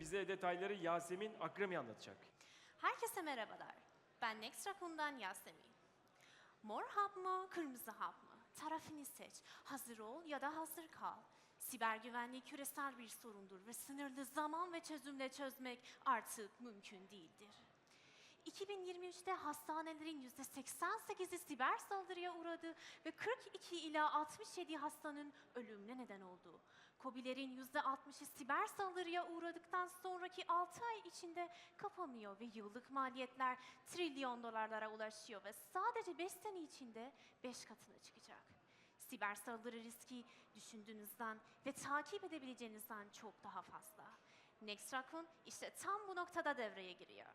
Bize detayları Yasemin Akremi anlatacak. Herkese merhabalar. Ben Next Rakun'dan Yasemin. Mor hap mı, kırmızı hap mı? Tarafını seç. Hazır ol ya da hazır kal. Siber güvenliği küresel bir sorundur ve sınırlı zaman ve çözümle çözmek artık mümkün değildir. 2023'te hastanelerin %88'i siber saldırıya uğradı ve 42 ila 67 hastanın ölümüne neden oldu. COBİ'lerin %60'ı siber saldırıya uğradıktan sonraki 6 ay içinde kapanıyor ve yıllık maliyetler trilyon dolarlara ulaşıyor ve sadece 5 sene içinde 5 katına çıkacak. Siber saldırı riski düşündüğünüzden ve takip edebileceğinizden çok daha fazla. Nextrakun işte tam bu noktada devreye giriyor.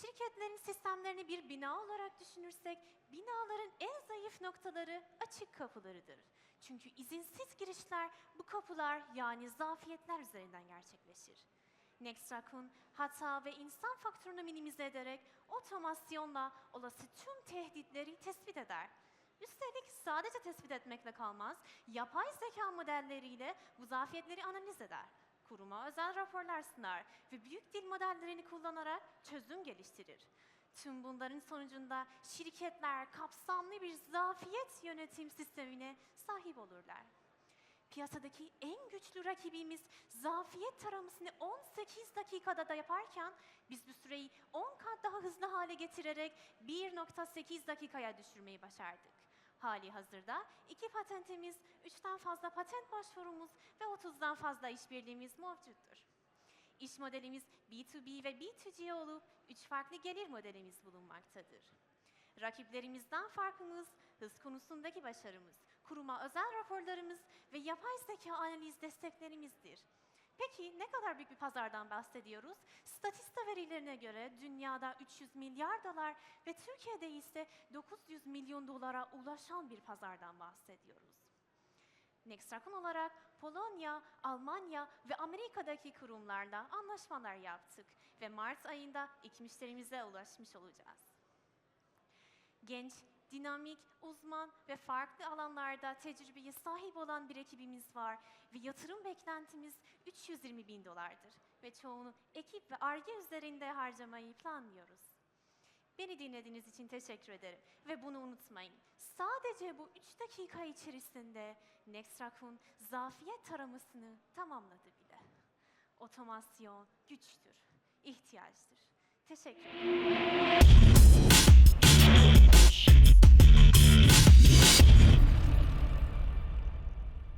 Şirketlerin sistemlerini bir bina olarak düşünürsek, binaların en zayıf noktaları açık kapılarıdır. Çünkü izinsiz girişler bu kapılar yani zafiyetler üzerinden gerçekleşir. Nextrakun hata ve insan faktörünü minimize ederek otomasyonla olası tüm tehditleri tespit eder. Üstelik sadece tespit etmekle kalmaz, yapay zeka modelleriyle bu zafiyetleri analiz eder kuruma özel raporlar sunar ve büyük dil modellerini kullanarak çözüm geliştirir. Tüm bunların sonucunda şirketler kapsamlı bir zafiyet yönetim sistemine sahip olurlar. Piyasadaki en güçlü rakibimiz zafiyet taramasını 18 dakikada da yaparken biz bu süreyi 10 kat daha hızlı hale getirerek 1.8 dakikaya düşürmeyi başardık. Hali hazırda iki patentimiz, üçten fazla patent başvurumuz ve 30'dan fazla işbirliğimiz mevcuttur. İş modelimiz B2B ve B2C olup üç farklı gelir modelimiz bulunmaktadır. Rakiplerimizden farkımız hız konusundaki başarımız, kuruma özel raporlarımız ve yapay zeka analiz desteklerimizdir. Peki ne kadar büyük bir pazardan bahsediyoruz? Statista verilerine göre dünyada 300 milyar dolar ve Türkiye'de ise 900 milyon dolara ulaşan bir pazardan bahsediyoruz. Nextrakon olarak Polonya, Almanya ve Amerika'daki kurumlarla anlaşmalar yaptık ve Mart ayında ilk müşterimize ulaşmış olacağız. Genç, dinamik, uzman ve farklı alanlarda tecrübeye sahip olan bir ekibimiz var ve yatırım beklentimiz 320 bin dolardır ve çoğunu ekip ve ARGE üzerinde harcamayı planlıyoruz. Beni dinlediğiniz için teşekkür ederim ve bunu unutmayın. Sadece bu 3 dakika içerisinde Nextrakun zafiyet taramasını tamamladı bile. Otomasyon güçtür, ihtiyaçtır. Teşekkür ederim.